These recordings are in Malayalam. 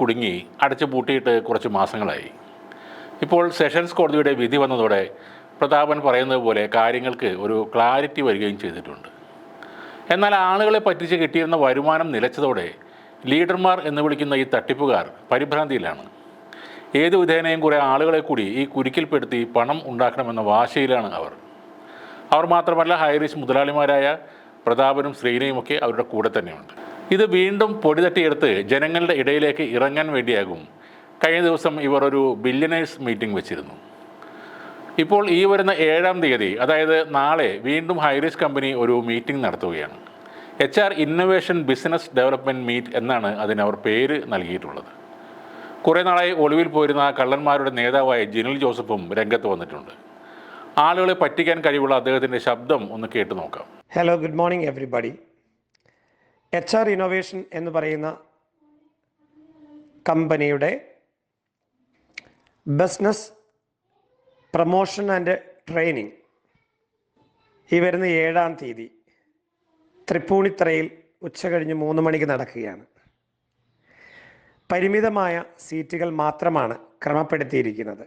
കുടുങ്ങി അടച്ചു പൂട്ടിയിട്ട് കുറച്ച് മാസങ്ങളായി. ഇപ്പോൾ സെഷൻസ് കോടതിയുടെ വിധി വന്നതോടെ പ്രതാപൻ പറയുന്നത് പോലെ കാര്യങ്ങൾക്ക് ഒരു ക്ലാരിറ്റി വരികയും ചെയ്തിട്ടുണ്ട്. എന്നാൽ ആളുകളെ പറ്റിച്ച് കിട്ടിയിരുന്ന വരുമാനം നിലച്ചതോടെ ലീഡർമാർ എന്ന് വിളിക്കുന്ന ഈ തട്ടിപ്പുകാർ പരിഭ്രാന്തിയിലാണ്. ഏത് വിധേനയും കുറേ ആളുകളെ കൂടി ഈ കുരുക്കിൽപ്പെടുത്തി പണം ഉണ്ടാക്കണമെന്ന വാശയിലാണ് അവർ. അവർ മാത്രമല്ല ഹൈറിസ് മുതലാളിമാരായ പ്രതാപനും ശ്രീനയുമൊക്കെ അവരുടെ കൂടെ തന്നെയുണ്ട്. ഇത് വീണ്ടും പൊടി തട്ടിയെടുത്ത് ജനങ്ങളുടെ ഇടയിലേക്ക് ഇറങ്ങാൻ വേണ്ടിയാകും. കഴിഞ്ഞ ദിവസം ഇവർ ഒരു ബില്യനേഴ്സ് മീറ്റിംഗ് വെച്ചിരുന്നു. ഇപ്പോൾ ഈ വരുന്ന ഏഴാം തീയതി അതായത് നാളെ വീണ്ടും ഹൈറിസ് കമ്പനി ഒരു മീറ്റിംഗ് നടത്തുകയാണ്. H R innovation business development meet എന്നാണ് അതിനവർ പേര് നൽകിയിട്ടുള്ളത്. കുറേ നാളായി ഒളിവിൽ പോയിരുന്ന കള്ളന്മാരുടെ നേതാവായ ജിനിൽ ജോസഫും രംഗത്ത് വന്നിട്ടുണ്ട്. ആളുകളെ പറ്റിക്കാൻ കഴിവുള്ള അദ്ദേഹത്തിന്റെ ശബ്ദം ഒന്ന് കേട്ടു നോക്കാം. Hello good morning everybody H R innovation എന്ന് പറയുന്ന കമ്പനിയുടെ ബിസിനസ് പ്രമോഷൻ ആൻഡ് ട്രെയിനിങ് ഈ വരുന്ന ഏഴാം തീയതി തൃപ്പൂണിത്തറയിൽ ഉച്ച കഴിഞ്ഞ് മൂന്ന് മണിക്ക് നടക്കുകയാണ്. പരിമിതമായ സീറ്റുകൾ മാത്രമാണ് ക്രമപ്പെടുത്തിയിരിക്കുന്നത്.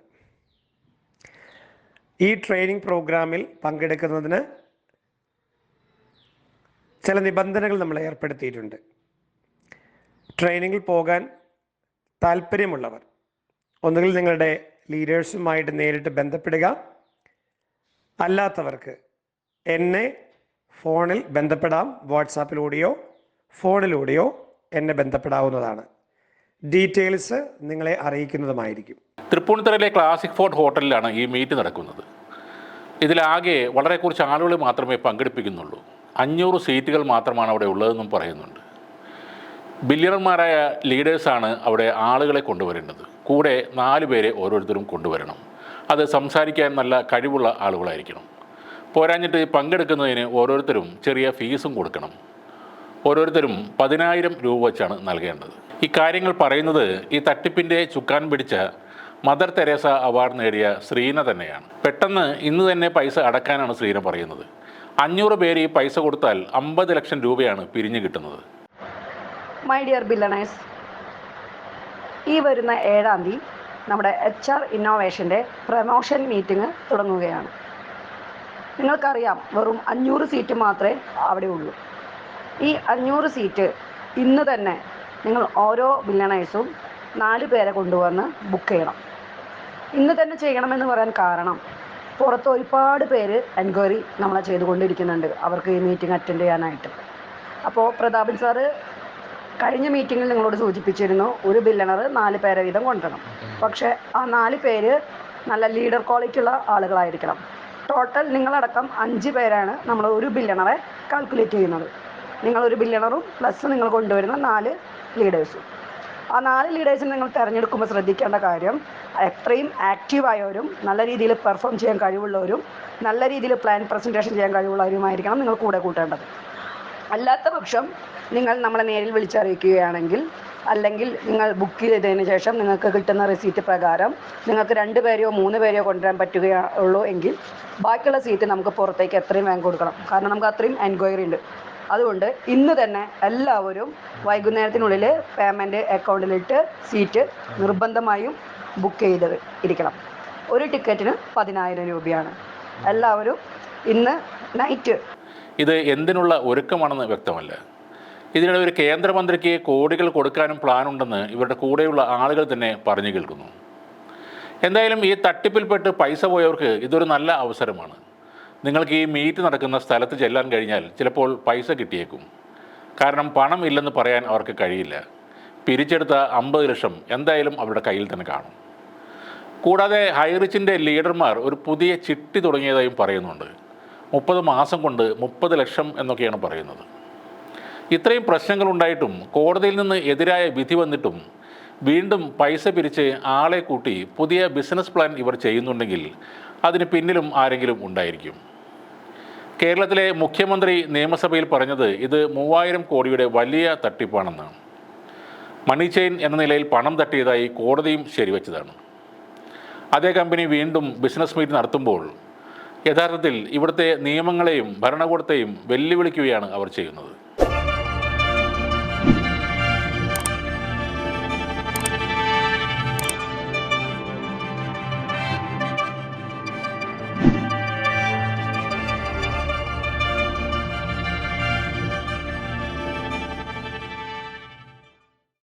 ഈ ട്രെയിനിങ് പ്രോഗ്രാമിൽ പങ്കെടുക്കുന്നതിന് ചില നിബന്ധനകൾ നമ്മൾ ഏർപ്പെടുത്തിയിട്ടുണ്ട്. ട്രെയിനിങ്ങിൽ പോകാൻ താല്പര്യമുള്ളവർ ഒന്നുകിൽ നിങ്ങളുടെ ലീഡേഴ്സുമായിട്ട് നേരിട്ട് ബന്ധപ്പെടുക അല്ലാത്തവർക്ക് എന്നെ ഫോണിൽ ബന്ധപ്പെടാം വാട്സാപ്പിലൂടെയോ ഫോണിലൂടെയോ എന്നെ ബന്ധപ്പെടാവുന്നതാണ്. ഡീറ്റെയിൽസ് നിങ്ങളെ അറിയിക്കുന്നതുമായിരിക്കും. തൃപ്പൂണിത്തറയിലെ ക്ലാസിക് ഫോർട്ട് ഹോട്ടലിലാണ് ഈ മീറ്റ് നടക്കുന്നത്. ഇതിലാകെ വളരെ കുറച്ച് ആളുകൾ മാത്രമേ പങ്കെടുപ്പിക്കുന്നുള്ളൂ. അഞ്ഞൂറ് സീറ്റുകൾ മാത്രമാണ് അവിടെ ഉള്ളതെന്നും പറയുന്നുണ്ട്. ബില്യണർമാരായ ലീഡേഴ്സാണ് അവിടെ ആളുകളെ കൊണ്ടുവരേണ്ടത്. കൂടെ നാല് പേരെ ഓരോരുത്തരും കൊണ്ടുവരണം. അത് സംസാരിക്കാൻ നല്ല കഴിവുള്ള ആളുകളായിരിക്കണം. പോരാഞ്ഞിട്ട് പങ്കെടുക്കുന്നതിന് ഓരോരുത്തരും ചെറിയ ഫീസും കൊടുക്കണം. ഓരോരുത്തരും പതിനായിരം രൂപ വെച്ചാണ് നൽകേണ്ടത്. ഇക്കാര്യങ്ങൾ കാര്യങ്ങൾ പറയുന്നത് ഈ തട്ടിപ്പിന്റെ ചുക്കാൻ പിടിച്ച മദർ തെരേസ അവാർഡ് നേടിയ ശ്രീന തന്നെയാണ്. പെട്ടെന്ന് ഇന്ന് തന്നെ പൈസ അടക്കാനാണ് ശ്രീന പറയുന്നത്. അഞ്ഞൂറ് പേര് ഈ പൈസ കൊടുത്താൽ അമ്പത് ലക്ഷം രൂപയാണ് പിരിഞ്ഞു കിട്ടുന്നത്. മൈ ഡിയർ ബില്ലണേഴ്സ് ഈ വരുന്ന ഏഴാം തീയതി നമ്മുടെ എച്ച് ആർ ഇന്നോവേഷന്റെ പ്രമോഷൻ മീറ്റിംഗ് തുടങ്ങുകയാണ്. നിങ്ങൾക്കറിയാം വെറും അഞ്ഞൂറ് സീറ്റ് മാത്രമേ അവിടെ ഉള്ളൂ. ഈ അഞ്ഞൂറ് സീറ്റ് ഇന്ന് തന്നെ നിങ്ങൾ ഓരോ ബില്ലണേഴ്സും നാല് പേരെ കൊണ്ടുവന്ന് ബുക്ക് ചെയ്യണം. ഇന്ന് തന്നെ ചെയ്യണമെന്ന് പറയാൻ കാരണം പുറത്ത് ഒരുപാട് പേര് എൻക്വയറി നമ്മളെ ചെയ്തുകൊണ്ടിരിക്കുന്നുണ്ട്. അവർക്ക് ഈ മീറ്റിംഗ് അറ്റൻഡ് ചെയ്യാനായിട്ട്. അപ്പോൾ പ്രതാപൻ സാറ് കഴിഞ്ഞ മീറ്റിങ്ങിൽ നിങ്ങളോട് സൂചിപ്പിച്ചിരുന്നു ഒരു ബില്ലണർ നാല് പേരെ വീതം കൊണ്ടുവരണം. പക്ഷേ ആ നാല് പേര് നല്ല ലീഡർ ക്വാളിറ്റി ഉള്ള ആളുകളായിരിക്കണം. ടോട്ടൽ നിങ്ങളടക്കം അഞ്ച് പേരാണ് നമ്മൾ ഒരു ബില്ലണറെ കാൽക്കുലേറ്റ് ചെയ്യുന്നത്. നിങ്ങളൊരു ബില്ലണറും പ്ലസ് നിങ്ങൾ കൊണ്ടുവരുന്ന നാല് ലീഡേഴ്സും ആ നാല് ലീഡേഴ്സിനെ നിങ്ങൾ തിരഞ്ഞെടുക്കുമ്പോൾ ശ്രദ്ധിക്കേണ്ട കാര്യം എത്രയും ആക്റ്റീവായവരും നല്ല രീതിയിൽ പെർഫോം ചെയ്യാൻ കഴിവുള്ളവരും നല്ല രീതിയിൽ പ്ലാൻ പ്രസന്റേഷൻ ചെയ്യാൻ കഴിവുള്ളവരുമായിരിക്കണം നിങ്ങൾ കൂടെ കൂട്ടേണ്ടത്. അല്ലാത്ത പക്ഷം നിങ്ങൾ നമ്മളെ നേരിൽ വിളിച്ചറിയിക്കുകയാണെങ്കിൽ അല്ലെങ്കിൽ നിങ്ങൾ ബുക്ക് ചെയ്തതിന് ശേഷം നിങ്ങൾക്ക് കിട്ടുന്ന റെസീറ്റ് പ്രകാരം നിങ്ങൾക്ക് രണ്ട് പേരെയോ മൂന്ന് പേരെയോ കൊണ്ടുവരാൻ പറ്റുകയുള്ളൂ എങ്കിൽ ബാക്കിയുള്ള സീറ്റ് നമുക്ക് പുറത്തേക്ക് എത്രയും വേഗം കൊടുക്കണം. കാരണം നമുക്ക് അത്രയും എൻക്വയറി ഉണ്ട്. അതുകൊണ്ട് ഇന്ന് തന്നെ എല്ലാവരും വൈകുന്നേരത്തിനുള്ളിൽ പേയ്മെന്റ് അക്കൗണ്ടിലിട്ട് സീറ്റ് നിർബന്ധമായും ബുക്ക് ചെയ്ത് ഇരിക്കണം. ഒരു ടിക്കറ്റിന് പതിനായിരം രൂപയാണ്. എല്ലാവരും ഇന്ന് നൈറ്റ് ഇത് എന്തിനുള്ള ഒരുക്കമാണെന്ന് വ്യക്തമല്ല. ഇതിനിടെ ഒരു കേന്ദ്രമന്ത്രിക്ക് കോടികൾ കൊടുക്കാനും പ്ലാനുണ്ടെന്ന് ഇവരുടെ കൂടെയുള്ള ആളുകൾ തന്നെ പറഞ്ഞു കേൾക്കുന്നു. എന്തായാലും ഈ തട്ടിപ്പിൽപ്പെട്ട് പൈസ പോയവർക്ക് ഇതൊരു നല്ല അവസരമാണ്. നിങ്ങൾക്ക് ഈ മീറ്റ് നടക്കുന്ന സ്ഥലത്ത് ചെല്ലാൻ കഴിഞ്ഞാൽ ചിലപ്പോൾ പൈസ കിട്ടിയേക്കും. കാരണം പണം ഇല്ലെന്ന് പറയാൻ അവർക്ക് കഴിയില്ല. പിരിച്ചെടുത്ത അമ്പത് ലക്ഷം എന്തായാലും അവരുടെ കയ്യിൽ തന്നെ കാണും. കൂടാതെ ഹൈറിച്ചിന്റെ ലീഡർമാർ ഒരു പുതിയ ചിട്ടി തുടങ്ങിയതായും പറയുന്നുണ്ട്. മുപ്പത് മാസം കൊണ്ട് മുപ്പത് ലക്ഷം എന്നൊക്കെയാണ് പറയുന്നത്. ഇത്രയും പ്രശ്നങ്ങളുണ്ടായിട്ടും കോടതിയിൽ നിന്ന് എതിരായ വിധി വന്നിട്ടും വീണ്ടും പൈസ പിരിച്ച് ആളെ കൂട്ടി പുതിയ ബിസിനസ് പ്ലാൻ ഇവർ ചെയ്യുന്നുണ്ടെങ്കിൽ അതിന് പിന്നിലും ആരെങ്കിലും ഉണ്ടായിരിക്കും. കേരളത്തിലെ മുഖ്യമന്ത്രി നിയമസഭയിൽ പറഞ്ഞത് ഇത് മൂവായിരം കോടിയുടെ വലിയ തട്ടിപ്പാണെന്നാണ് മണി ചെയിൻ എന്ന നിലയിൽ പണം തട്ടിയതായി കോടതിയും ശരിവച്ചതാണ്. അതേ കമ്പനി വീണ്ടും ബിസിനസ് മീറ്റ് നടത്തുമ്പോൾ യഥാർത്ഥത്തിൽ ഇവിടുത്തെ നിയമങ്ങളെയും ഭരണകൂടത്തെയും വെല്ലുവിളിക്കുകയാണ് അവർ ചെയ്യുന്നത്.